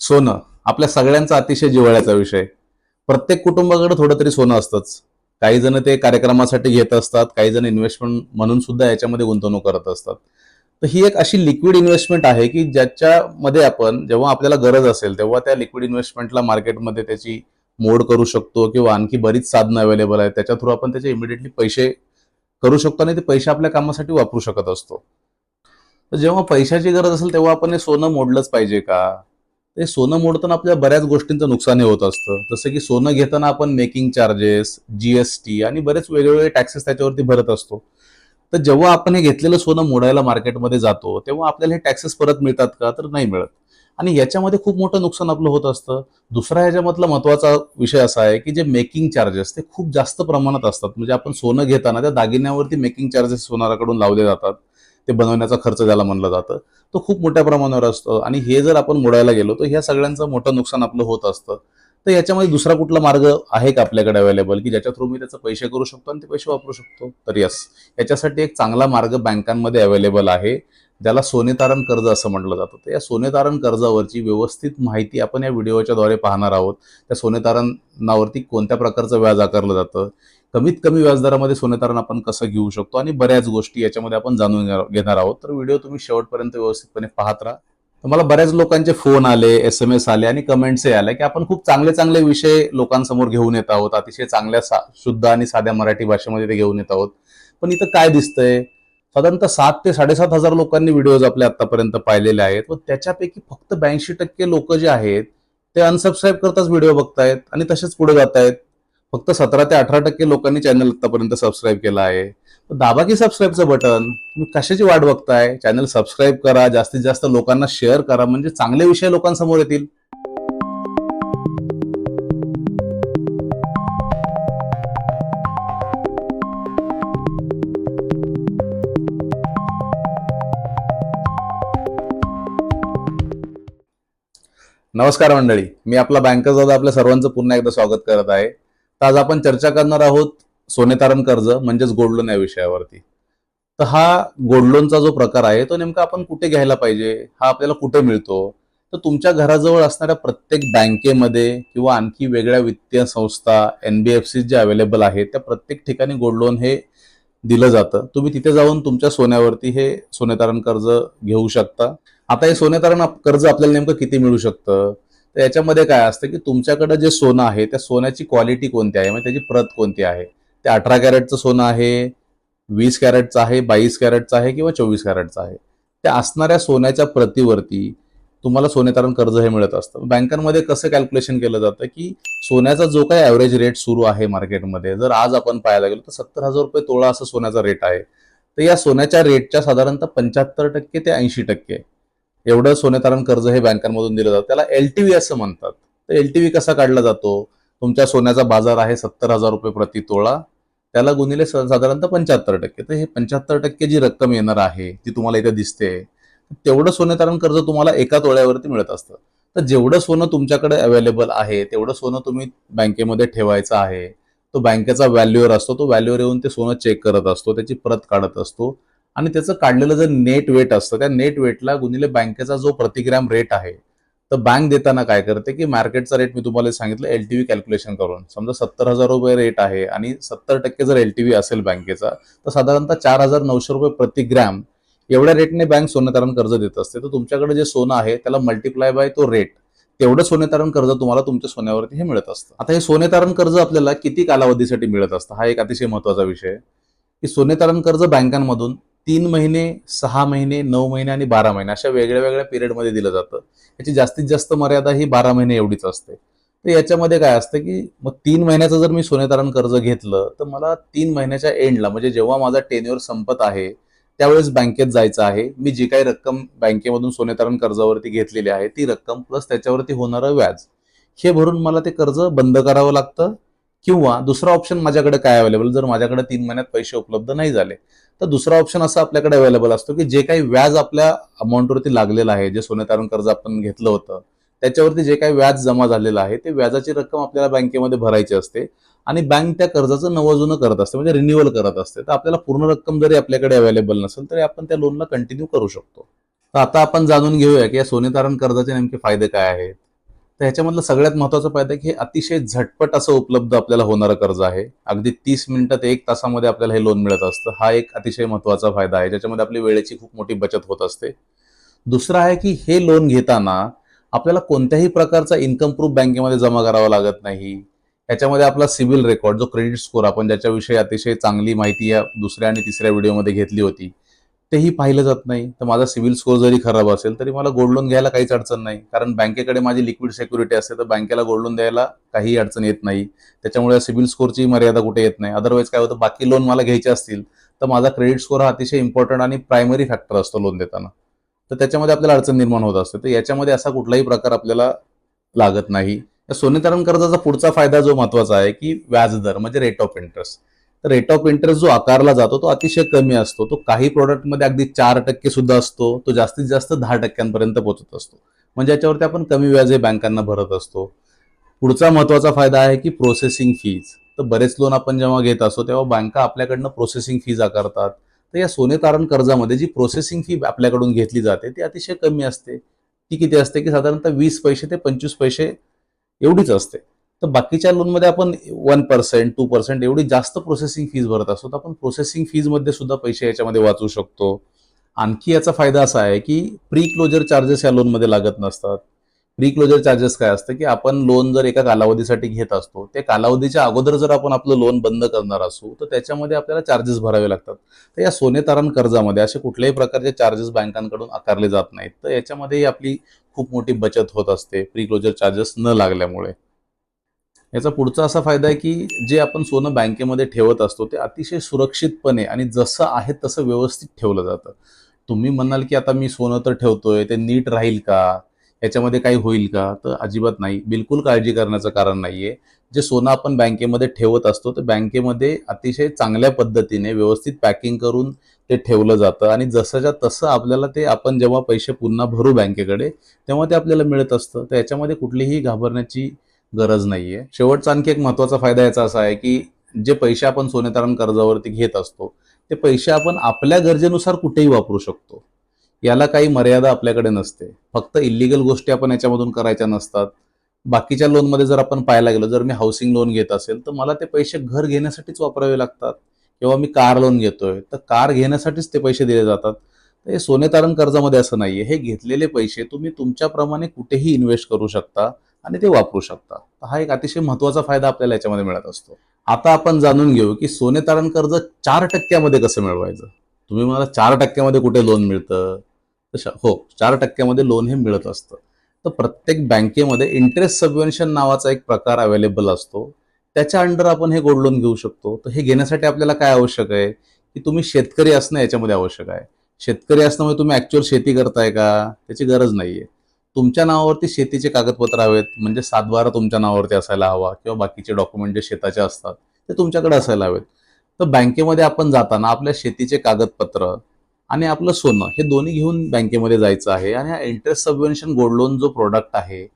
सोनं आपल्या सगळ्यांचा अतिशय जिव्हाळ्याचा विषय. प्रत्येक कुटुंबाकडे थोडं तरी सोनं असतंच. काही जण ते कार्यक्रमासाठी घेत असतात काही जण इन्व्हेस्टमेंट म्हणून सुद्धा याच्यामध्ये गुंतवणूक करत असतात. तर ही एक अशी लिक्विड इन्व्हेस्टमेंट आहे की ज्याच्यामध्ये आपण जेव्हा आपल्याला गरज असेल तेव्हा त्या लिक्विड इन्व्हेस्टमेंटला मार्केटमध्ये त्याची मोड करू शकतो किंवा आणखी बरीच साधनं अवेलेबल आहेत. त्याच्या थ्रू आपण त्याचे इमिडिएटली पैसे करू शकतो आणि ते पैसे आपल्या कामासाठी वापरू शकत असतो. तर जेव्हा पैशाची गरज असेल तेव्हा आपण हे सोनं मोडलंच पाहिजे का? ते सोनं मोडताना आपल्या बऱ्याच गोष्टींचं नुकसानही होत असतं. जसं की सोनं घेताना आपण मेकिंग चार्जेस जीएसटी आणि बरेच वेगवेगळे टॅक्सेस त्याच्यावरती भरत असतो. तर जेव्हा आपण हे घेतलेलं सोनं मोडायला मार्केटमध्ये जातो तेव्हा आपल्याला हे टॅक्सेस परत मिळतात का? तर नाही मिळत. आणि याच्यामध्ये खूप मोठं नुकसान आपलं होत असतं. दुसरा ह्याच्यामधला महत्त्वाचा विषय असा आहे की जे मेकिंग चार्जेस ते खूप जास्त प्रमाणात असतात. म्हणजे आपण सोनं घेताना त्या दागिन्यावरती मेकिंग चार्जेस सोनाराकडून लावले जातात. ते बनवण्याचा खर्च ज्याला म्हणलं जातं तो खूप मोठ्या प्रमाणावर असतो. आणि हे जर आपण मोडायला गेलो तर ह्या सगळ्यांचं मोठं नुकसान आपलं होत असतं. तर याच्यामध्ये दुसरा कुठला मार्ग आहे का आपल्याकडे अवेलेबल की ज्याच्या थ्रू मी त्याचे पैसे करू शकतो आणि ते पैसे वापरू शकतो? तर यस याच्यासाठी एक चांगला मार्ग बँकांमध्ये अवेलेबल आहे ज्याला सोने तारण कर्ज असं म्हटलं जातं. तर या सोने तारण कर्जावरची व्यवस्थित माहिती आपण या व्हिडिओच्या द्वारे पाहणार आहोत. त्या सोने तारणावरती कोणत्या प्रकारचं व्याज आकारलं जातं? कमीत कमी व्याजदरामध्ये सोने तारण आपण कसं घेऊ शकतो आणि बऱ्याच गोष्टी याच्यामध्ये आपण जाणून घेणार- घेणार आहोत. तर व्हिडिओ तुम्ही शेवटपर्यंत व्यवस्थितपणे पाहत राहा. तर मला बऱ्याच लोकांचे फोन आले एस एम एस आले आणि कमेंट्सही आले की आपण खूप चांगले चांगले विषय लोकांसमोर घेऊन येत आहोत. अतिशय चांगल्या सा- शुद्ध आणि साध्या मराठी भाषेमध्ये ते घेऊन येत आहोत. पण इथं काय दिसतंय? साधारणतः सात ते साडेसात हजार लोकांनी व्हिडिओज आपले आतापर्यंत पाहिलेले आहेत व त्याच्यापैकी फक्त ब्याऐंशी टक्के लोक जे आहेत ते अनसबस्क्राईब करताच व्हिडिओ बघतायत आणि तसेच पुढे जात आहेत फक्त सतरा ते अठरा टक्के लोकांनी चॅनल आतापर्यंत सबस्क्राईब केला आहे. दाबा की सबस्क्राईबचं बटन तुम्ही कशाची वाट बघताय? चॅनल सबस्क्राईब करा. जास्तीत जास्त लोकांना शेअर करा. म्हणजे चांगले विषय लोकांसमोर येतील. नमस्कार मंडळी. मी आपला बँकर दादा. आपल्या सर्वांचं पुन्हा एकदा स्वागत करत आहे. तर आज आपण चर्चा करणार आहोत सोने तारण कर्ज म्हणजेच गोल्ड लोन या विषयावरती. तर हा गोल्ड लोनचा जो प्रकार आहे तो नेमका आपण कुठे घ्यायला पाहिजे? हा आपल्याला कुठे मिळतो? तर तुमच्या घराजवळ असणाऱ्या प्रत्येक बँकेमध्ये किंवा आणखी वेगळ्या वित्तीय संस्था एनबीएफसी जे अवेलेबल आहेत त्या प्रत्येक ठिकाणी गोल्ड लोन हे दिलं जातं. तुम्ही तिथे जाऊन तुमच्या सोन्यावरती हे सोने तारण कर्ज घेऊ शकता. आता हे सोने तारण कर्ज आपल्याला नेमकं किती मिळू शकतं? तर याच्यामध्ये काय असतं की तुमच्याकडं जे सोनं आहे त्या सोन्याची क्वालिटी कोणती आहे? म्हणजे त्याची प्रत कोणती आहे? ते अठरा कॅरेटचं सोनं आहे वीस कॅरेटचं आहे बावीस कॅरेटचं आहे किंवा चोवीस कॅरेटचं आहे? त्या असणाऱ्या सोन्याच्या प्रतीवरती तुम्हाला सोने तारण कर्ज हे मिळत असतं. बँकांमध्ये कसं कॅल्क्युलेशन केलं जातं की सोन्याचा जो काही ॲव्हरेज रेट सुरू आहे मार्केटमध्ये जर आज आपण पाहायला गेलो तर सत्तर हजार रुपये तोळा असं सोन्याचा रेट आहे. तर या सोन्याच्या रेटच्या साधारणतः पंच्याहत्तर टक्के ते ऐंशी टक्के एवढं सोने तारण कर्ज हे बँकांमधून दिलं जातं. त्याला एलटीव्ही असं म्हणतात. तर एलटीव्ही कसा काढला जातो? तुमच्या सोन्याचा बाजार आहे सत्तर हजार रुपये प्रति तोळा. त्याला गुणिले साधारणतः पंच्याहत्तर टक्के. तर हे पंच्याहत्तर टक्के जी रक्कम येणार आहे ती तुम्हाला इथे दिसते तेवढं सोने तारण कर्ज तुम्हाला एका तोळ्यावरती मिळत असतं. तर जेवढं सोनं तुमच्याकडे अवेलेबल आहे तेवढं सोनं तुम्ही बँकेमध्ये ठेवायचं आहे. तो बँकेचा व्हॅल्युअर असतो तो व्हॅल्युअर येऊन ते सोनं चेक करत असतो त्याची परत काढत असतो. आणि त्याचं काढलेलं जर नेट वेट असतं त्या नेट वेटला गुणिले बँकेचा जो प्रतिग्रॅम रेट आहे तर बँक देताना काय करते की मार्केटचा रेट मी तुम्हाला सांगितलं एल टी व्ही कॅल्क्युलेशन करून. समजा सत्तर हजार रुपये रेट आहे आणि सत्तर टक्के जर एल टी व्ही असेल बँकेचा तर साधारणतः चार हजार नऊशे रुपये प्रतिग्रॅम एवढ्या रेटने बँक सोने तारण कर्ज देत असते. तर तुमच्याकडे जे सोनं आहे त्याला मल्टिप्लाय बाय तो रेट तेवढं सोने तारण कर्ज तुम्हाला तुमच्या सोन्यावरती हे मिळत असतं. आता हे सोने तारण कर्ज आपल्याला किती कालावधीसाठी मिळत असतं? हा एक अतिशय महत्त्वाचा विषय आहे. की सोने तारण कर्ज बँकांमधून तीन महिने सहा महिने नऊ महिने आणि बारा महिने अशा वेगळ्या वेगळ्या पिरियडमध्ये दिलं जातं. याची जास्तीत जास्त मर्यादा ही बारा महिने एवढीच असते. तर याच्यामध्ये काय असतं की मग तीन महिन्याचं जर मी सोने तारण कर्ज घेतलं तर मला तीन महिन्याच्या एंडला म्हणजे जेव्हा माझा टेन्युअर संपत आहे त्यावेळेस बँकेत जायचं आहे. मी जी काही रक्कम बँकेमधून सोने तारण कर्जावरती घेतलेली आहे ती रक्कम प्लस त्याच्यावरती होणारं व्याज हे भरून मला ते कर्ज बंद करावं लागतं. किंवा दुसरा ऑप्शन माझ्याकडे काय अवेलेबल जर माझ्याकडे तीन महिन्यात पैसे उपलब्ध नाही झाले तर दुसरा ऑप्शन असा आपल्याकडे अवेलेबल असतो की जे काही व्याज आपल्या अमाऊंटवरती लागलेलं आहे जे सोने तारण कर्ज आपण घेतलं होतं त्याच्यावरती जे काही व्याज जमा झालेलं आहे ते व्याजाची रक्कम आपल्याला बँकेमध्ये भरायची असते आणि बँक त्या कर्जाचं नवजुनं करत असते म्हणजे रिन्युअल करत असते. तर आपल्याला पूर्ण रक्कम जरी आपल्याकडे अवेलेबल नसेल तरी आपण त्या लोनला कंटिन्यू करू शकतो. तर आता आपण जाणून घेऊया की या सोने तारण कर्जाचे नेमके फायदे काय आहेत. तर ह्याच्यामधलं सगळ्यात महत्त्वाचा फायदा की हे अतिशय झटपट असं उपलब्ध आपल्याला होणारं कर्ज आहे. अगदी तीस मिनिटं एक तासामध्ये आपल्याला हे लोन मिळत असतं. हा एक अतिशय महत्त्वाचा फायदा आहे. ज्याच्यामध्ये आपली वेळेची खूप मोठी बचत होत असते. दुसरं आहे की हे लोन घेताना आपल्याला कोणत्याही प्रकारचा इन्कम प्रूफ बँकेमध्ये जमा करावा लागत नाही. याच्यामध्ये आपला सिबिल रेकॉर्ड जो क्रेडिट स्कोर आपण ज्याच्याविषयी अतिशय चांगली माहिती या दुसऱ्या आणि तिसऱ्या व्हिडिओमध्ये घेतली होती तेही पाहिलं जात नाही. तर माझा सिव्हिल स्कोर जरी खराब असेल तरी मला गोल्ड लोन घ्यायला काहीच अडचण नाही. कारण बँकेकडे माझी लिक्विड सिक्युरिटी असते तर बँकेला गोल्ड लोन द्यायला काही अडचण येत नाही. त्याच्यामुळे सिव्हिल स्कोरची मर्यादा कुठे येत नाही. अदरवाईज काय होतं बाकी लोन मला घ्यायचे असतील तर माझा क्रेडिट स्कोर हा अतिशय इम्पॉर्टंट आणि प्रायमरी फॅक्टर असतो लोन देताना. तर त्याच्यामध्ये आपल्याला अडचण निर्माण होत असते. तर याच्यामध्ये असा कुठलाही प्रकार आपल्याला लागत नाही. सोने तारण कर्जाचा पुढचा फायदा जो महत्त्वाचा आहे की व्याजदर म्हणजे रेट ऑफ इंटरेस्ट तर रेट ऑफ इंटरेस्ट जो आकारला जातो तो अतिशय कमी असतो. तो काही प्रोडक्टमध्ये अगदी चार टक्के सुद्धा असतो. तो जास्तीत जास्त दहा टक्क्यांपर्यंत पोहोचत असतो. म्हणजे याच्यावरती आपण कमी व्याज हे बँकांना भरत असतो. पुढचा महत्त्वाचा फायदा आहे की प्रोसेसिंग फीज तर बरेच लोन आपण जेव्हा घेत असतो तेव्हा बँका आपल्याकडनं प्रोसेसिंग फीज आकारतात. तर या सोने तारण कर्जामध्ये जी प्रोसेसिंग फी आपल्याकडून घेतली जाते ती अतिशय कमी असते. ती किती असते की साधारणतः वीस पैसे ते पंचवीस पैसे एवढीच असते. तर बाकीच्या लोनमध्ये आपण वन पर्सेंट टू पर्सेंट एवढी जास्त प्रोसेसिंग फीज भरत असतो. तर आपण प्रोसेसिंग फीजमध्ये सुद्धा पैसे याच्यामध्ये वाचू शकतो. आणखी याचा फायदा असा आहे की प्री क्लोजर चार्जेस या लोनमध्ये लागत नसतात. प्री क्लोजर चार्जेस काय असतं की आपण लोन जर एका कालावधीसाठी घेत असतो त्या कालावधीच्या अगोदर जर आपण आपलं लोन बंद करणार असू तर त्याच्यामध्ये आपल्याला चार्जेस भरावे लागतात. तर या सोने तारण कर्जामध्ये असे कुठल्याही प्रकारचे चार्जेस बँकांकडून आकारले जात नाहीत. तर याच्यामध्येही आपली खूप मोठी बचत होत असते प्री क्लोजर चार्जेस न लागल्यामुळे. याचा पुढचा असा फायदा आहे की जे आपण सोनं बँकेमध्ये ठेवत असतो ते अतिशय सुरक्षितपणे आणि जसं आहे तसं व्यवस्थित ठेवलं जातं. तुम्ही म्हणाल की आता मी सोनं तर ठेवतोय ते नीट राहील का? याच्यामध्ये काही होईल का? तर अजिबात नाही. बिलकुल काळजी करण्याचं कारण नाहीये. जे सोनं आपण बँकेमध्ये ठेवत असतो तर बँकेमध्ये अतिशय चांगल्या पद्धतीने व्यवस्थित पॅकिंग करून ते ठेवलं जातं आणि जसंच्या तसं आपल्याला ते आपण जेव्हा पैसे पुन्हा भरू बँकेकडे तेव्हा ते आपल्याला मिळत असतं. तर याच्यामध्ये कुठलीही घाबरण्याची गरज नाहीये. शेवटचा आणखी एक महत्त्वाचा फायदा याचा असा आहे की जे पैसे आपण सोने तारण कर्जावरती घेत असतो ते पैसे आपण आपल्या गरजेनुसार कुठेही वापरू शकतो. याला काही मर्यादा आपल्याकडे नसते. फक्त इलिगल गोष्टी आपण याच्यामधून करायच्या नसतात. बाकीच्या लोनमध्ये जर आपण पाहायला गेलो जर मी हाऊसिंग लोन घेत असेल तर मला ते पैसे घर घेण्यासाठीच वापरावे लागतात. किंवा मी कार लोन घेतोय तर कार घेण्यासाठीच ते पैसे दिले जातात. तर हे सोने तारण कर्जामध्ये असं नाहीये. हे घेतलेले पैसे तुम्ही तुमच्याप्रमाणे कुठेही इन्व्हेस्ट करू शकता. आणि ते वापरू शकता तर हा एक अतिशय महत्त्वाचा फायदा आपल्याला याच्यामध्ये मिळत असतो. आता आपण जाणून घेऊ की सोने तारण कर्ज चार टक्क्यामध्ये कसं मिळवायचं? तुम्ही मला चार टक्क्यामध्ये कुठे लोन मिळतं? हो चार टक्क्यामध्ये लोन हे मिळत असतं. तर प्रत्येक बँकेमध्ये इंटरेस्ट सबवेन्शन नावाचा एक प्रकार अवेलेबल असतो. त्याच्या अंडर आपण हे गोल्ड लोन घेऊ शकतो. तर हे घेण्यासाठी आपल्याला काय आवश्यक आहे? की तुम्ही शेतकरी असणं याच्यामध्ये आवश्यक आहे. शेतकरी असणं म्हणजे तुम्ही ॲक्च्युअल शेती करताय का? त्याची गरज नाहीये. तुमच्या नावावरती शेतीचे कागदपत्र हवेत म्हणजे सातबारा तुमच्या नावावरती असायला हवा किंवा बाकीचे डॉक्युमेंट जे शेताचे असतात ते तुमच्याकडे असायला हवेत. तर बँकेमध्ये आपण जाताना आपल्या शेतीचे कागदपत्र आणि आपलं सोनं हे दोन्ही घेऊन बँकेमध्ये जायचं आहे आणि हा इंटरेस्ट सबवेन्शन गोल्ड लोन जो प्रोडक्ट आहे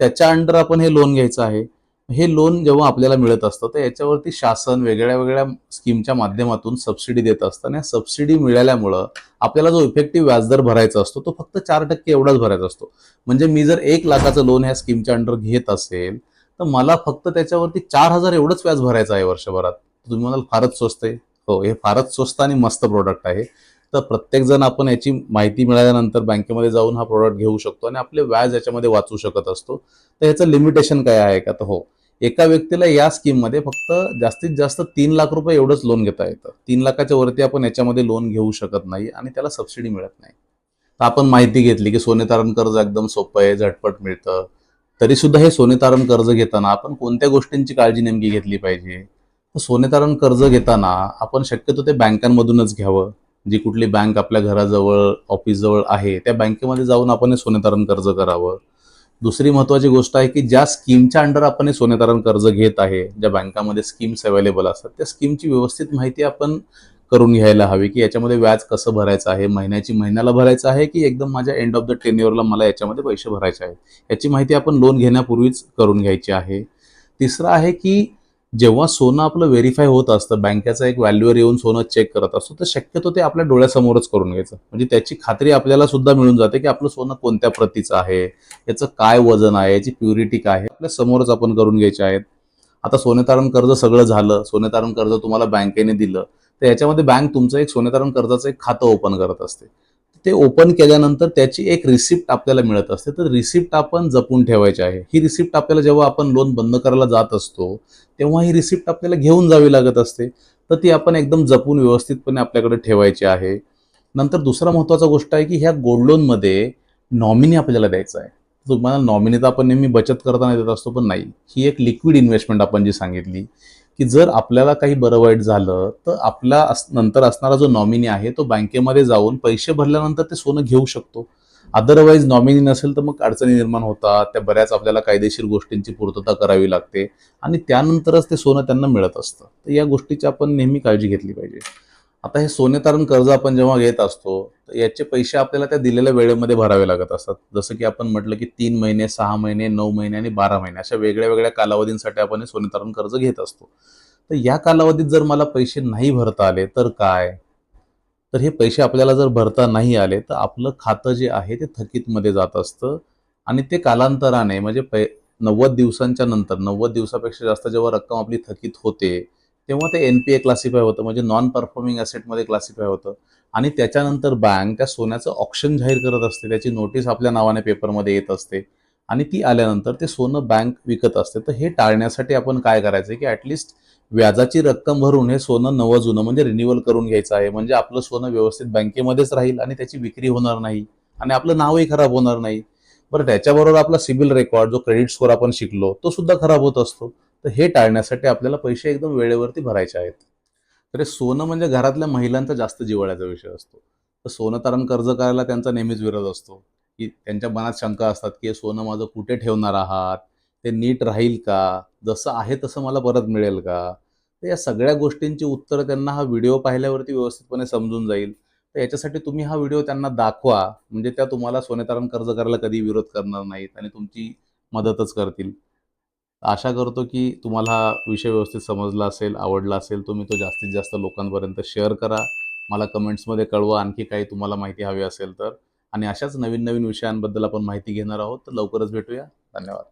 त्याच्या अंडर आपण हे लोन घ्यायचं आहे. हे लोन जेव्हा आपल्याला मिळत असतं तर याच्यावरती शासन वेगळ्या वेगळ्या स्कीमच्या माध्यमातून सबसिडी देत असतं आणि सबसिडी मिळाल्यामुळं आपल्याला जो इफेक्टिव्ह व्याजदर भरायचा असतो तो फक्त चार टक्के एवढाच भरायचा असतो. म्हणजे मी जर एक लाखाचं लोन ह्या स्कीमच्या अंडर घेत असेल तर मला फक्त त्याच्यावरती चार हजार एवढंच व्याज भरायचं आहे वर्षभरात. तुम्ही म्हणाल फारच स्वस्त आहे. हो हे फारच स्वस्त आणि मस्त प्रोडक्ट आहे. तर प्रत्येक जण आपण याची माहिती मिळाल्यानंतर बँकेमध्ये जाऊन हा प्रोडक्ट घेऊ शकतो आणि आपले व्याज याच्यामध्ये वाचू शकत असतो. तर याचं लिमिटेशन काय आहे का? तर हो. एका व्यक्तीला या स्कीममध्ये फक्त जास्तीत जास्त तीन लाख रुपये एवढंच लोन घेता येतं. तीन लाखाच्या वरती आपण याच्यामध्ये लोन घेऊ शकत नाही आणि त्याला सबसिडी मिळत नाही. तर आपण माहिती घेतली की सोने तारण कर्ज एकदम सोपं आहे झटपट मिळतं. तरी सुद्धा हे सोने तारण कर्ज घेताना आपण कोणत्या गोष्टींची काळजी नेमकी घेतली पाहिजे? तर सोने तारण कर्ज घेताना आपण शक्यतो ते बँकांमधूनच घ्यावं. जी कुठली बँक आपल्या घराजवळ ऑफिसजवळ आहे त्या बँकेमध्ये जाऊन आपण हे सोने तारण कर्ज करावं. दुसरी महत्वाची गोष्ट आहे की ज्या स्कीमच्या अंडर आपण हे सोने तारण कर्ज घेत आहे ज्या बँकामध्ये स्कीम्स अवेलेबल असतात त्या स्कीमची व्यवस्थित माहिती आपण करून घ्यायला हवी की याच्यामध्ये व्याज कसं भरायचं आहे महिन्याची महिन्याला भरायचं आहे की एकदम माझ्या एंड ऑफ द टेन्युअरला मला याच्यामध्ये पैसे भरायचे आहेत. याची माहिती आपण लोन घेण्यापूर्वीच करून घ्यायची आहे. तिसरं आहे की जेव्हा सोनं आपलं व्हेरीफाय होत असतं बँकेचा एक व्हॅल्यूवर येऊन सोनं चेक करत असतो तर शक्यतो ते आपल्या डोळ्यासमोरच करून घ्यायचं. म्हणजे त्याची खात्री आपल्याला सुद्धा मिळून जाते की आपलं सोनं कोणत्या प्रतीचं आहे याचं काय वजन आहे याची प्युरिटी काय आहे आपल्या समोरच आपण करून घ्यायचे आहेत. आता सोने तारण कर्ज सगळं झालं सोने तारण कर्ज तुम्हाला बँकेने दिलं तर याच्यामध्ये बँक तुमचं एक सोने तारण कर्जाचं एक खातं ओपन करत असते. ते ओपन केल्यानंतर त्याची एक रिसिप्ट आपल्याला मिळत असते. तर रिसिप्ट आपण जपून ठेवायची आहे. ही रिसिप्ट आपल्याला जेव्हा आपण लोन बंद करायला जात असतो तेव्हा ही रिसिप्ट आपल्याला घेऊन जावी लागत असते. तर ती आपण एकदम जपून व्यवस्थितपणे आपल्याकडे ठेवायची आहे. नंतर दुसरा महत्त्वाचा गोष्ट आहे की ह्या गोल्ड लोनमध्ये नॉमिनी आपल्याला द्यायचा आहे. तुम्हाला नॉमिनी तर आपण नेहमी बचत करताना देत असतो पण नाही. ही एक लिक्विड इन्व्हेस्टमेंट आपण जी सांगितली की जर आपल्याला काही बरं वाईट झालं तर आपला नंतर असणारा जो नॉमिनी आहे तो बँकेमध्ये जाऊन पैसे भरल्यानंतर ते सोनं घेऊ शकतो. अदरवाईज नॉमिनी नसेल तर मग अडचणी निर्माण होतात. त्या बऱ्याच आपल्याला कायदेशीर गोष्टींची पूर्तता करावी लागते आणि त्यानंतरच ते सोनं त्यांना मिळत असतं. तर या गोष्टीची आपण नेहमी काळजी घेतली पाहिजे. आता हे सोने तारण कर्ज आपण जेव्हा घेत असतो तर याचे पैसे आपल्याला त्या दिलेल्या वेळेमध्ये भरावे लागत असतात. जसं की आपण म्हटलं की तीन महिने सहा महिने नऊ महिने आणि बारा महिने अशा वेगळ्या वेगळ्या कालावधींसाठी आपण हे सोने तारण कर्ज घेत असतो. तर या कालावधीत जर मला पैसे नाही भरता आले तर काय? तर हे पैसे आपल्याला जर भरता नाही आले तर आपलं खातं जे आहे ते थकीतमध्ये जात असतं आणि ते कालांतराने म्हणजे पै नव्वद दिवसांच्या नंतर नव्वद दिवसापेक्षा जास्त जेव्हा रक्कम आपली थकीत होते तेव्हा ते एन पी ए क्लासिफाय होतं म्हणजे नॉन परफॉर्मिंग ॲसेटमध्ये क्लासिफाय होतं. आणि त्याच्यानंतर बँक त्या सोन्याचं ऑप्शन जाहीर करत असते. त्याची नोटीस आपल्या नावाने पेपरमध्ये येत असते. आणि ती आल्यानंतर ते सोनं बँक विकत असते. तर हे टाळण्यासाठी आपण काय करायचं की ॲटलिस्ट व्याजाची रक्कम भरून हे सोनं नवं जुनं म्हणजे रिन्युअल करून घ्यायचं आहे. म्हणजे आपलं सोनं व्यवस्थित बँकेमध्येच राहील आणि त्याची विक्री होणार नाही. आणि आपलं नावही खराब होणार नाही. बरं त्याच्याबरोबर आपला सिबिल रेकॉर्ड जो क्रेडिट स्कोअर आपण शिकलो तो सुद्धा खराब होत असतो. तर हे टाळण्यासाठी आपल्याला पैसे एकदम वेळेवरती भरायचे आहेत. तर हे सोनं म्हणजे घरातल्या महिलांचा जास्त जिवाळ्याचा विषय असतो. तर सोनं तारण कर्ज करायला त्यांचा नेहमीच विरोध असतो. की त्यांच्या मनात शंका असतात की हे सोनं माझं कुठे ठेवणार आहात? ते नीट राहील का? जसं आहे तसं मला परत मिळेल का? तर या सगळ्या गोष्टींची उत्तरं त्यांना हा व्हिडिओ पाहिल्यावरती व्यवस्थितपणे समजून जाईल. तर याच्यासाठी तुम्ही हा व्हिडिओ त्यांना दाखवा. म्हणजे त्या तुम्हाला सोनेतारण कर्ज करायला कधी विरोध करणार नाहीत आणि तुमची मदतच करतील. आशा करतो की तुम्हाला हा विषय व्यवस्थित समजला असेल आवडला असेल तुम्ही तो जास्तीत जास्त लोकांपर्यंत शेअर करा. मला कमेंट्समध्ये कळवा आणखी काही तुम्हाला माहिती हवी असेल तर. आणि अशाच नवीन नवीन विषयांबद्दल आपण माहिती घेणार आहोत. तर लवकरच भेटूया. धन्यवाद.